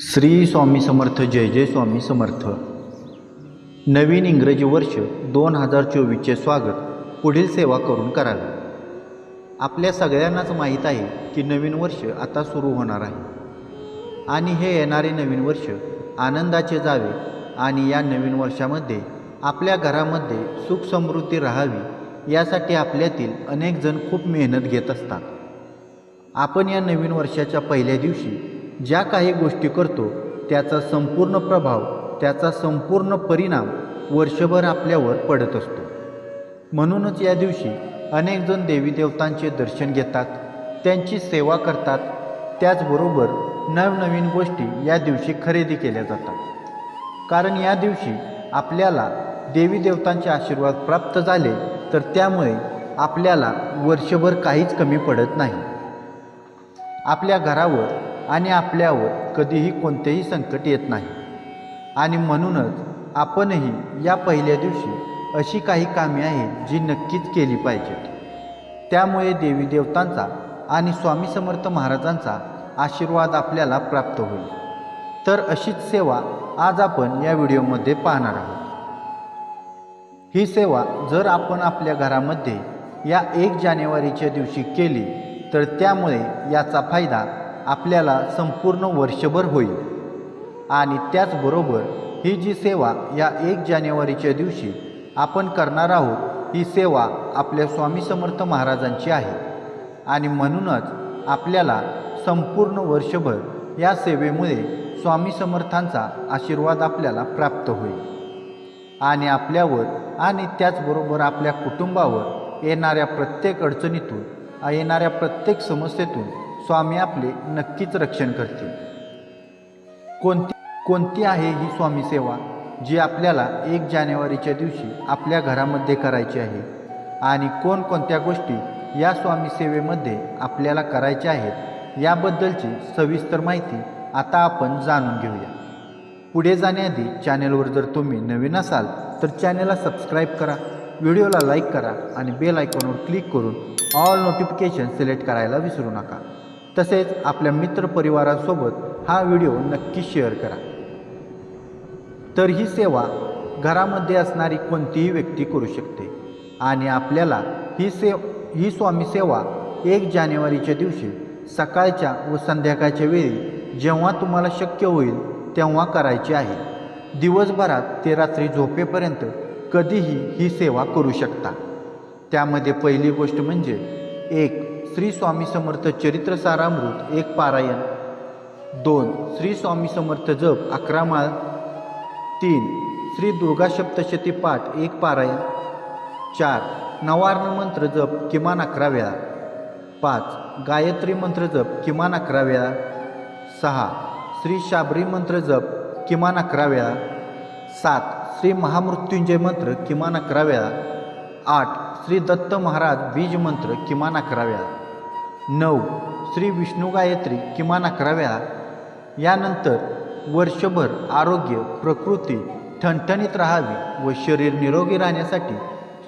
श्री स्वामी समर्थ जय जय स्वामी समर्थ. नवीन इंग्रजी वर्ष दोन हजार चोवीसचे स्वागत. पुढील सेवा करून करावे. आपल्या सगळ्यांनाच माहीत आहे की नवीन वर्ष आता सुरू होणार आहे. आणि हे येणारे नवीन वर्ष आनंदाचे जावे आणि या नवीन वर्षामध्ये आपल्या घरामध्ये सुख समृद्धी राहावी यासाठी आपल्यातील अनेक जण खूप मेहनत घेत असतात. आपण या नवीन वर्षाच्या पहिल्या दिवशी ज्या काही गोष्टी करतो त्याचा संपूर्ण प्रभाव त्याचा संपूर्ण परिणाम वर्षभर आपल्यावर पडत असतो. म्हणूनच या दिवशी अनेक जण देवी देवतांचे दर्शन घेतात त्यांची सेवा करतात त्याचबरोबर नवनवीन गोष्टी या दिवशी खरेदी केल्या जातात. कारण या दिवशी आपल्याला देवी देवतांचे आशीर्वाद प्राप्त झाले तर त्यामुळे आपल्याला वर्षभर काहीच कमी पडत नाही. आपल्या घरावर आणि आपल्यावर कधीही कोणतेही संकट येत नाही. आणि म्हणूनच आपणही या पहिल्या दिवशी अशी काही कामे आहेत जी नक्कीच केली पाहिजेत. त्यामुळे देवी देवतांचा आणि स्वामी समर्थ महाराजांचा आशीर्वाद आपल्याला प्राप्त होईल. तर अशीच सेवा आज आपण या व्हिडिओमध्ये पाहणार आहोत. ही सेवा जर आपण आपल्या घरामध्ये या एक जानेवारीच्या दिवशी केली तर त्यामुळे याचा फायदा आपल्याला संपूर्ण वर्षभर होईल. आणि त्याचबरोबर ही जी सेवा या एक जानेवारीच्या दिवशी आपण करणार आहोत ही सेवा आपल्या स्वामी समर्थ महाराजांची आहे. आणि म्हणूनच आपल्याला संपूर्ण वर्षभर या सेवेमुळे स्वामी समर्थांचा आशीर्वाद आपल्याला प्राप्त होईल. आणि आपल्यावर आणि त्याचबरोबर आपल्या कुटुंबावर येणाऱ्या प्रत्येक अडचणीतून येणाऱ्या प्रत्येक समस्येतून स्वामी आपले नक्कीच रक्षण करतील. कोणती कोणती आहे ही स्वामी सेवा जी आपल्याला एक जानेवारीच्या दिवशी आपल्या घरामध्ये करायची आहे? आणि कोणकोणत्या गोष्टी या स्वामी सेवेमध्ये आपल्याला करायच्या आहेत? याबद्दलची सविस्तर माहिती आता आपण जाणून घेऊया. पुढे जाण्याआधी चॅनेलवर जर तुम्ही नवीन असाल तर चॅनेलला सबस्क्राईब करा व्हिडिओला लाईक करा आणि बेल आयकॉनवर क्लिक करून ऑल नोटिफिकेशन सिलेक्ट करायला विसरू नका. तसेच आपल्या मित्रपरिवारासोबत हा व्हिडिओ नक्की शेअर करा. तर ही सेवा घरामध्ये असणारी कोणतीही व्यक्ती करू शकते आणि आपल्याला ही सेव ही स्वामी सेवा एक जानेवारीच्या दिवशी सकाळच्या व संध्याकाळच्या वेळी जेव्हा तुम्हाला शक्य होईल तेव्हा करायची आहे. दिवसभरात ते रात्री झोपेपर्यंत कधीही ही सेवा करू शकता. त्यामध्ये पहिली गोष्ट म्हणजे एक श्री स्वामी समर्थ चरित्र सारामृत एक पारायण. दोन श्री स्वामी समर्थ जप अकरा माळ. तीन श्री दुर्गा सप्तशती पाठ एक पारायण. चार नवार्ण मंत्र जप किमान अकरा वेळा. पाच गायत्री मंत्र जप किमान अकरा वेळा. सहा श्री शाबरी मंत्र जप किमान अकरा वेळा. सात श्री महामृत्युंजय मंत्र किमान अकरा वेळा. आठ श्री दत्त महाराज बीज मंत्र किमान अकरा वेळा. नऊ श्री विष्णू गायत्री किमान अकरा वेळा. यानंतर वर्षभर आरोग्य प्रकृती ठणठणीत राहावी व शरीर निरोगी राहण्यासाठी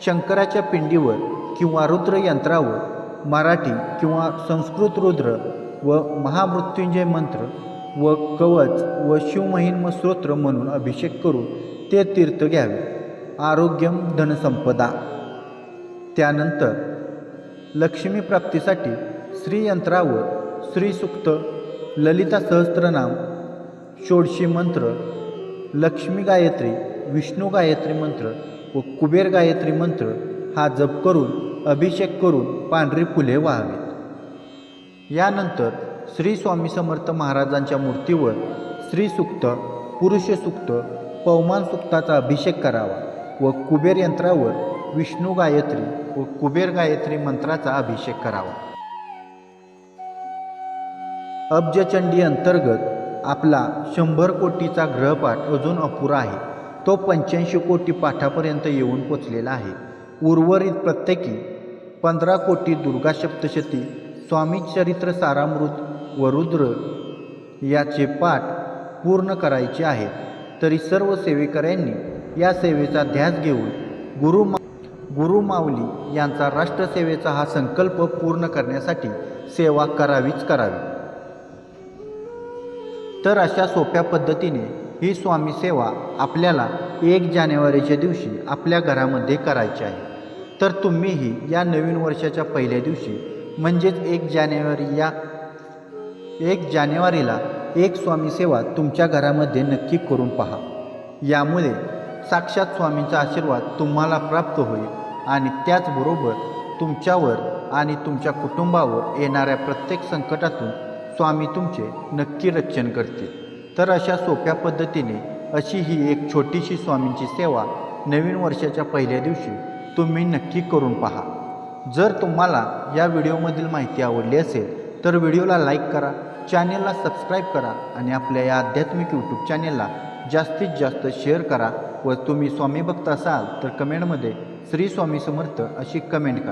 शंकराच्या पिंडीवर किंवा रुद्र यंत्रावर मराठी किंवा संस्कृत रुद्र व महामृत्युंजय मंत्र व कवच व शिवमहिन्म स्तोत्र म्हणून अभिषेक करून ते तीर्थ घ्यावे. आरोग्यम धनसंपदा. त्यानंतर लक्ष्मी प्राप्तीसाठी श्रीयंत्रावर श्रीसुक्त ललिता सहस्त्रनाम षोडशी मंत्र लक्ष्मी गायत्री विष्णू गायत्री मंत्र व कुबेर गायत्री मंत्र हा जप करून अभिषेक करून पांढरी फुले व्हावीत. यानंतर श्री स्वामी समर्थ महाराजांच्या मूर्तीवर श्रीसुक्त पुरुषसुक्त पवमान सुक्ताचा अभिषेक करावा व कुबेर यंत्रावर विष्णू गायत्री व कुबेर गायत्री मंत्राचा अभिषेक करावा. अब्जचंडी अंतर्गत आपला शंभर कोटीचा ग्रहपाठ अजून अपुरा आहे. तो पंच्याऐंशी कोटी पाठापर्यंत येऊन पोचलेला आहे. उर्वरित प्रत्येकी पंधरा कोटी दुर्गा सप्तशती स्वामी चरित्र सारामृत व रुद्र याचे पाठ पूर्ण करायचे आहेत. तरी सर्व सेवेकऱ्यांनी या सेवेचा ध्यास घेऊन गुरु मा गुरुमाऊली यांचा राष्ट्रसेवेचा हा संकल्प पूर्ण करण्यासाठी सेवा करावीच करावी. तर अशा सोप्या पद्धतीने ही स्वामी सेवा आपल्याला एक जानेवारीच्या दिवशी आपल्या घरामध्ये करायची आहे. तर तुम्हीही या नवीन वर्षाच्या पहिल्या दिवशी म्हणजेच एक जानेवारी या एक जानेवारीला एक स्वामी सेवा तुमच्या घरामध्ये नक्की करून पहा. यामुळे साक्षात स्वामींचा आशीर्वाद तुम्हाला प्राप्त होईल आणि त्याचबरोबर तुमच्यावर आणि तुमच्या कुटुंबावर येणाऱ्या प्रत्येक संकटातून स्वामी तुमचे नक्की रक्षण करतील. तर अशा सोप्या पद्धतीने अशी ही एक छोटीशी स्वामींची सेवा नवीन वर्षाच्या पहिल्या दिवशी तुम्ही नक्की करून पहा. जर तुम्हाला या व्हिडिओमधील माहिती आवडली असेल तर व्हिडिओला लाईक करा चॅनेलला सबस्क्राईब करा आणि आपल्या या आध्यात्मिक यूट्यूब चॅनेलला जास्तीत जास्त शेअर करा व तुम्ही स्वामी भक्त असाल तर कमेंटमध्ये श्री स्वामी समर्थ अशी कमेंट करा.